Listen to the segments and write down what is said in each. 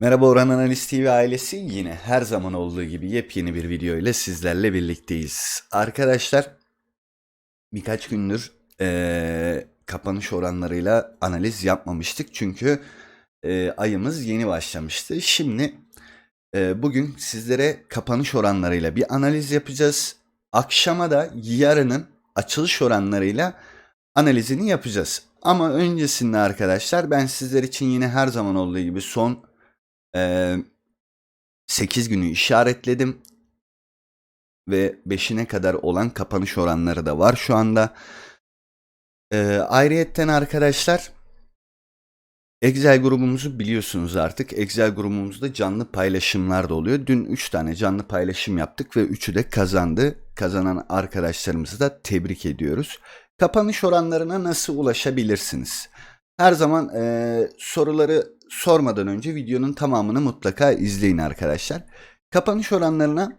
Merhaba Orhan Analiz TV ailesi yine her zaman olduğu gibi yepyeni bir video ile sizlerle birlikteyiz. Arkadaşlar birkaç gündür eee, kapanış oranlarıyla analiz yapmamıştık çünkü eee, ayımız yeni başlamıştı. Şimdi eee, bugün sizlere kapanış oranlarıyla bir analiz yapacağız. Akşama da yarının açılış oranlarıyla analizini yapacağız. Ama öncesinde arkadaşlar ben sizler için yine her zaman olduğu gibi son ee, 8 günü işaretledim ve 5'ine kadar olan kapanış oranları da var şu anda. Ee, ayrıyetten arkadaşlar Excel grubumuzu biliyorsunuz artık. Excel grubumuzda canlı paylaşımlar da oluyor. Dün 3 tane canlı paylaşım yaptık ve 3'ü de kazandı. Kazanan arkadaşlarımızı da tebrik ediyoruz. Kapanış oranlarına nasıl ulaşabilirsiniz? Her zaman eee, soruları sormadan önce videonun tamamını mutlaka izleyin arkadaşlar. Kapanış oranlarına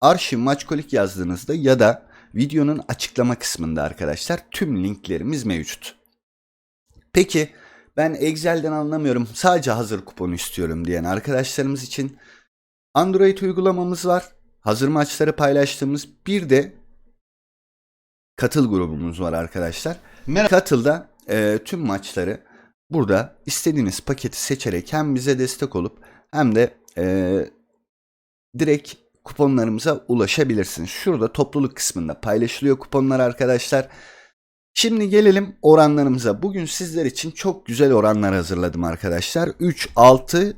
arşiv maçkolik yazdığınızda ya da videonun açıklama kısmında arkadaşlar tüm linklerimiz mevcut. Peki ben Excel'den anlamıyorum sadece hazır kuponu istiyorum diyen arkadaşlarımız için Android uygulamamız var. Hazır maçları paylaştığımız bir de katıl grubumuz var arkadaşlar. Katıl'da e, tüm maçları burada istediğiniz paketi seçerek hem bize destek olup hem de e, direkt kuponlarımıza ulaşabilirsiniz. Şurada topluluk kısmında paylaşılıyor kuponlar arkadaşlar. Şimdi gelelim oranlarımıza. Bugün sizler için çok güzel oranlar hazırladım arkadaşlar. 3, 6,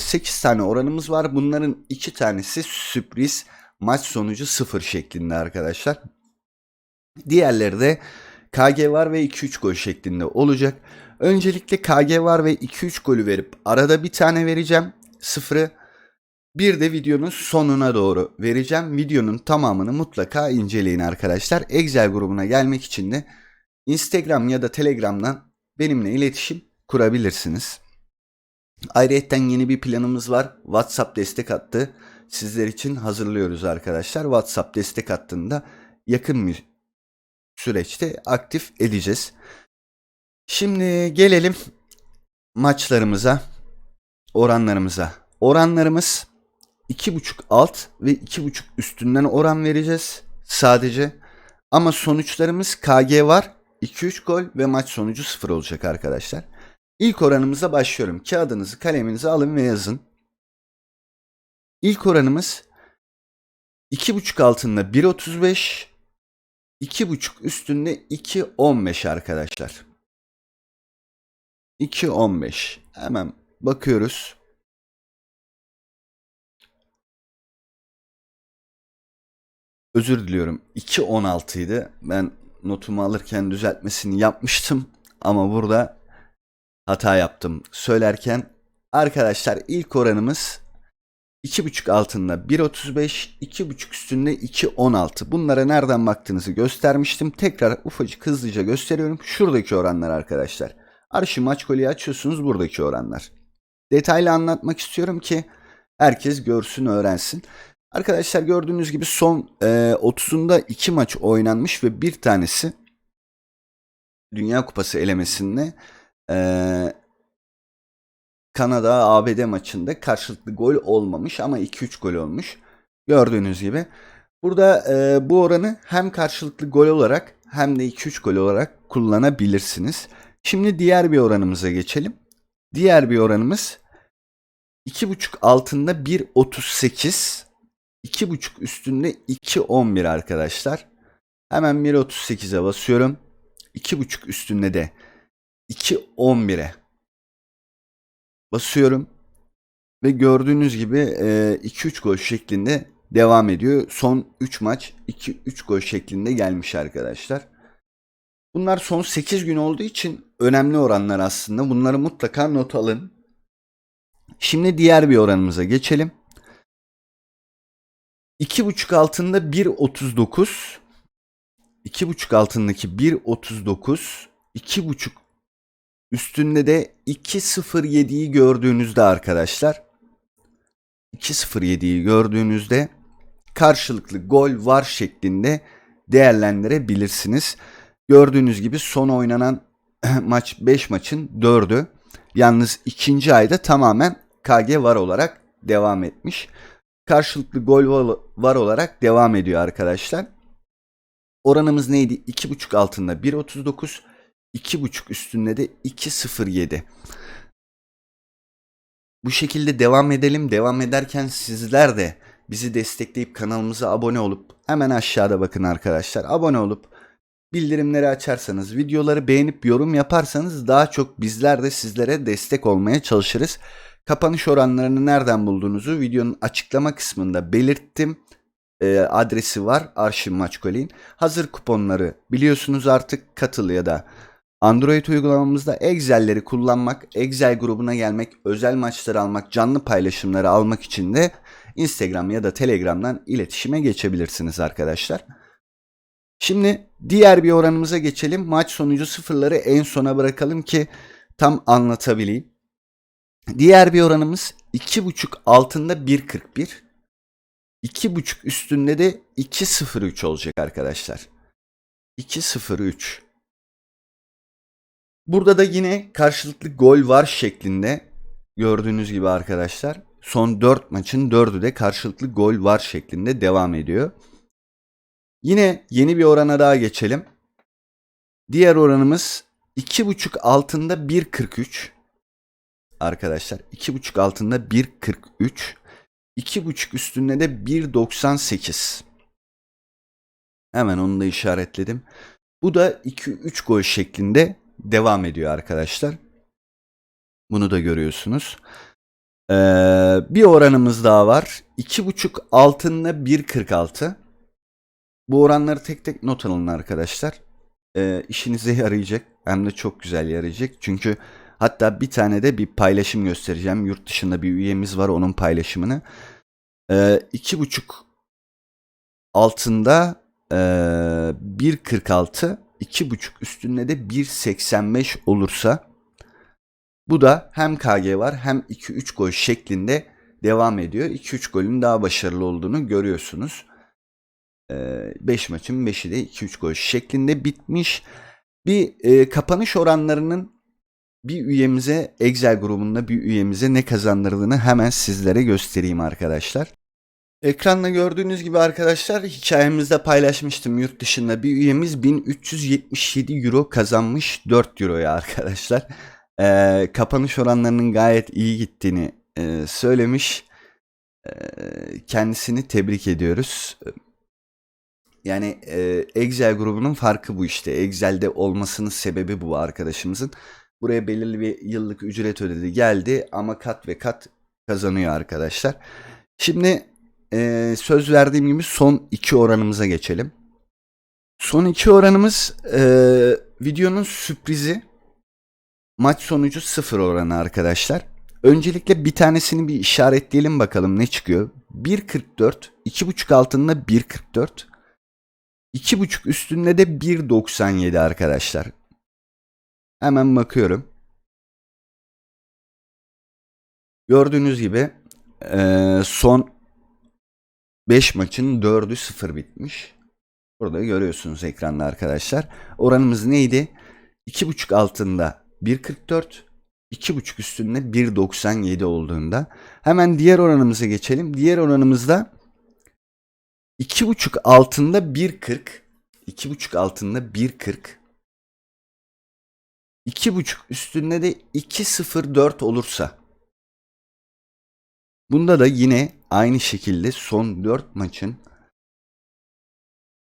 8 tane oranımız var. Bunların 2 tanesi sürpriz maç sonucu 0 şeklinde arkadaşlar. Diğerleri de KG var ve 2-3 gol şeklinde olacak. Öncelikle KG var ve 2-3 golü verip arada bir tane vereceğim. Sıfırı bir de videonun sonuna doğru vereceğim. Videonun tamamını mutlaka inceleyin arkadaşlar. Excel grubuna gelmek için de Instagram ya da Telegram'dan benimle iletişim kurabilirsiniz. Ayrıca yeni bir planımız var. WhatsApp destek hattı sizler için hazırlıyoruz arkadaşlar. WhatsApp destek hattında yakın bir süreçte aktif edeceğiz. Şimdi gelelim maçlarımıza, oranlarımıza. Oranlarımız 2.5 alt ve 2.5 üstünden oran vereceğiz sadece. Ama sonuçlarımız KG var. 2-3 gol ve maç sonucu 0 olacak arkadaşlar. İlk oranımıza başlıyorum. Kağıdınızı kaleminizi alın ve yazın. İlk oranımız 2.5 altında 1.35 2.5 üstünde 2.15 arkadaşlar. 2.15 hemen bakıyoruz. Özür diliyorum. 2.16 idi. Ben notumu alırken düzeltmesini yapmıştım. Ama burada hata yaptım. Söylerken arkadaşlar ilk oranımız 2.5 altında 1.35, 2.5 üstünde 2.16. Bunlara nereden baktığınızı göstermiştim. Tekrar ufacık hızlıca gösteriyorum. Şuradaki oranlar arkadaşlar. Arşiv maç kolyeyi açıyorsunuz buradaki oranlar. Detaylı anlatmak istiyorum ki herkes görsün öğrensin. Arkadaşlar gördüğünüz gibi son e, 30'unda 2 maç oynanmış ve bir tanesi Dünya Kupası elemesinde e, Kanada ABD maçında karşılıklı gol olmamış ama 2-3 gol olmuş. Gördüğünüz gibi. Burada e, bu oranı hem karşılıklı gol olarak hem de 2-3 gol olarak kullanabilirsiniz. Şimdi diğer bir oranımıza geçelim. Diğer bir oranımız 2.5 altında 1.38 2.5 üstünde 2.11 arkadaşlar. Hemen 1.38'e basıyorum. 2.5 üstünde de 2.11'e basıyorum. Ve gördüğünüz gibi 2-3 gol şeklinde devam ediyor. Son 3 maç 2-3 gol şeklinde gelmiş arkadaşlar. Bunlar son 8 gün olduğu için önemli oranlar aslında. Bunları mutlaka not alın. Şimdi diğer bir oranımıza geçelim. 2.5 altında 1.39 2.5 altındaki 1.39 2.5 üstünde de 2.07'yi gördüğünüzde arkadaşlar 2.07'yi gördüğünüzde karşılıklı gol var şeklinde değerlendirebilirsiniz. Gördüğünüz gibi son oynanan maç 5 maçın 4'ü. Yalnız ikinci ayda tamamen KG var olarak devam etmiş. Karşılıklı gol var- olarak devam ediyor arkadaşlar. Oranımız neydi? 2.5 altında 1.39, 2.5 üstünde de 2.07. Bu şekilde devam edelim. Devam ederken sizler de bizi destekleyip kanalımıza abone olup hemen aşağıda bakın arkadaşlar. Abone olup bildirimleri açarsanız, videoları beğenip yorum yaparsanız daha çok bizler de sizlere destek olmaya çalışırız. Kapanış oranlarını nereden bulduğunuzu videonun açıklama kısmında belirttim. Ee, adresi var Arşiv Maçkolin. Hazır kuponları biliyorsunuz artık katıl ya da Android uygulamamızda Excel'leri kullanmak, Excel grubuna gelmek, özel maçları almak, canlı paylaşımları almak için de Instagram ya da Telegram'dan iletişime geçebilirsiniz arkadaşlar. Şimdi diğer bir oranımıza geçelim. Maç sonucu sıfırları en sona bırakalım ki tam anlatabileyim. Diğer bir oranımız 2.5 altında 1.41. 2.5 üstünde de 2.03 olacak arkadaşlar. 2.03. Burada da yine karşılıklı gol var şeklinde gördüğünüz gibi arkadaşlar. Son 4 maçın 4'ü de karşılıklı gol var şeklinde devam ediyor. Yine yeni bir orana daha geçelim. Diğer oranımız 2.5 altında 1.43. Arkadaşlar 2.5 altında 1.43. 2.5 üstünde de 1.98. Hemen onu da işaretledim. Bu da 2-3 gol şeklinde devam ediyor arkadaşlar. Bunu da görüyorsunuz. Ee, bir oranımız daha var. 2.5 altında 1.46. Bu oranları tek tek not alın arkadaşlar. Ee, işinize yarayacak. Hem de çok güzel yarayacak. Çünkü hatta bir tane de bir paylaşım göstereceğim. Yurt dışında bir üyemiz var onun paylaşımını. Ee, 2.5 altında ee, 1.46 2.5 üstünde de 1.85 olursa bu da hem KG var hem 2-3 gol şeklinde devam ediyor. 2-3 golün daha başarılı olduğunu görüyorsunuz. 5 maçın 5'i de 2-3 gol şeklinde bitmiş. Bir e, kapanış oranlarının bir üyemize Excel grubunda bir üyemize ne kazandırdığını hemen sizlere göstereyim arkadaşlar. Ekranda gördüğünüz gibi arkadaşlar hikayemizde paylaşmıştım yurt dışında bir üyemiz 1377 euro kazanmış 4 euroya arkadaşlar. Ee, kapanış oranlarının gayet iyi gittiğini e, söylemiş. Ee, kendisini tebrik ediyoruz. Yani e, Excel grubunun farkı bu işte. Excel'de olmasının sebebi bu arkadaşımızın. Buraya belirli bir yıllık ücret ödedi geldi ama kat ve kat kazanıyor arkadaşlar. Şimdi e, söz verdiğim gibi son iki oranımıza geçelim. Son iki oranımız e, videonun sürprizi maç sonucu sıfır oranı arkadaşlar. Öncelikle bir tanesini bir işaretleyelim bakalım ne çıkıyor. 1.44, 2.5 altında 1.44, 2.5 üstünde de 1.97 arkadaşlar. Hemen bakıyorum. Gördüğünüz gibi e, son 5 maçın 4'ü 0 bitmiş. Burada görüyorsunuz ekranda arkadaşlar. Oranımız neydi? 2.5 altında 1.44, 2.5 üstünde 1.97 olduğunda. Hemen diğer oranımıza geçelim. Diğer oranımızda 2.5 altında 1.40, 2.5 altında 1.40, 2.5 üstünde de 2.04 olursa Bunda da yine aynı şekilde son 4 maçın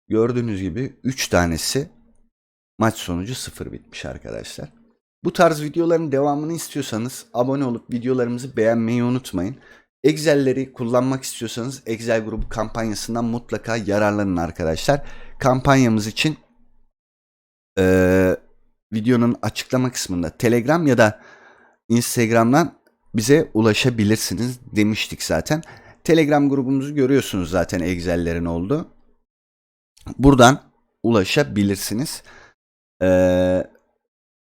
gördüğünüz gibi 3 tanesi maç sonucu 0 bitmiş arkadaşlar. Bu tarz videoların devamını istiyorsanız abone olup videolarımızı beğenmeyi unutmayın. Excel'leri kullanmak istiyorsanız Excel grubu kampanyasından mutlaka yararlanın arkadaşlar. Kampanyamız için ee, videonun açıklama kısmında Telegram ya da Instagram'dan bize ulaşabilirsiniz demiştik zaten. Telegram grubumuzu görüyorsunuz zaten Excel'lerin oldu. Buradan ulaşabilirsiniz. Ee,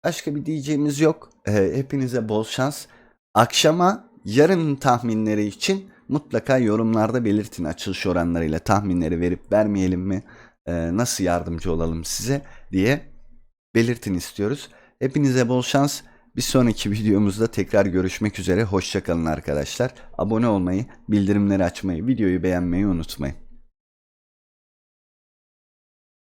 başka bir diyeceğimiz yok. Ee, hepinize bol şans. Akşama yarın tahminleri için mutlaka yorumlarda belirtin açılış oranlarıyla tahminleri verip vermeyelim mi? Ee, nasıl yardımcı olalım size diye belirtin istiyoruz. Hepinize bol şans. Bir sonraki videomuzda tekrar görüşmek üzere. Hoşçakalın arkadaşlar. Abone olmayı, bildirimleri açmayı, videoyu beğenmeyi unutmayın.